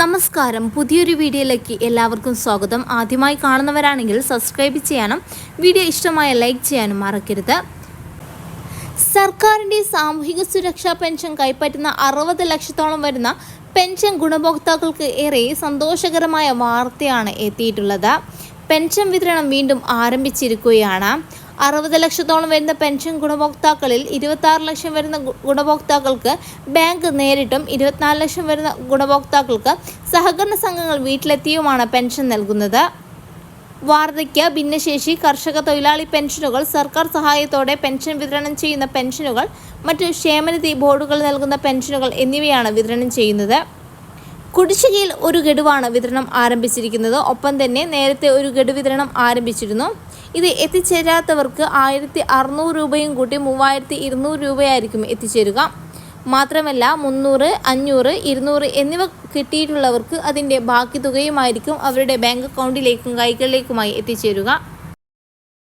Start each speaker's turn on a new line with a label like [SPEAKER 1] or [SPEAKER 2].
[SPEAKER 1] നമസ്കാരം. പുതിയൊരു വീഡിയോയിലേക്ക് എല്ലാവർക്കും സ്വാഗതം. ആദ്യമായി കാണുന്നവരാണെങ്കിൽ സബ്സ്ക്രൈബ് ചെയ്യാനും വീഡിയോ ഇഷ്ടമായ ലൈക്ക് ചെയ്യാനും മറക്കരുത്. സർക്കാരിന്റെ സാമൂഹിക സുരക്ഷാ പെൻഷൻ കൈപ്പറ്റുന്ന അറുപത് ലക്ഷത്തോളം വരുന്ന പെൻഷൻ ഗുണഭോക്താക്കൾക്ക് ഏറെ സന്തോഷകരമായ വാർത്തയാണ് എത്തിയിട്ടുള്ളത്. പെൻഷൻ വിതരണം വീണ്ടും ആരംഭിച്ചിരിക്കുകയാണ്. അറുപത് ലക്ഷത്തോളം വരുന്ന പെൻഷൻ ഗുണഭോക്താക്കളിൽ ഇരുപത്തി ലക്ഷം വരുന്ന ഗുണഭോക്താക്കൾക്ക് ബാങ്ക് നേരിട്ടും ഇരുപത്തിനാല് ലക്ഷം വരുന്ന ഗുണഭോക്താക്കൾക്ക് സഹകരണ സംഘങ്ങൾ വീട്ടിലെത്തിയുമാണ് പെൻഷൻ നൽകുന്നത്. വാർദ്ധക്യ ഭിന്നശേഷി കർഷക തൊഴിലാളി പെൻഷനുകൾ സർക്കാർ സഹായത്തോടെ പെൻഷൻ വിതരണം ചെയ്യുന്ന പെൻഷനുകൾ മറ്റു ക്ഷേമനിധി ബോർഡുകൾ നൽകുന്ന പെൻഷനുകൾ എന്നിവയാണ് വിതരണം ചെയ്യുന്നത്. കുടിശ്ശികയിൽ ഒരു ഗഡുവാണ് വിതരണം ആരംഭിച്ചിരിക്കുന്നത്. ഒപ്പം തന്നെ നേരത്തെ ഒരു ഗഡു വിതരണം ആരംഭിച്ചിരുന്നു. ഇത് എത്തിച്ചേരാത്തവർക്ക് ആയിരത്തി അറുന്നൂറ് രൂപയും കൂട്ടി മൂവായിരത്തി ഇരുന്നൂറ് രൂപയായിരിക്കും എത്തിച്ചേരുക. മാത്രമല്ല മുന്നൂറ് അഞ്ഞൂറ് ഇരുന്നൂറ് എന്നിവ കിട്ടിയിട്ടുള്ളവർക്ക് അതിന്റെ ബാക്കി തുകയുമായിരിക്കും അവരുടെ ബാങ്ക് അക്കൗണ്ടിലേക്കും കൈകളിലേക്കുമായി എത്തിച്ചേരുക.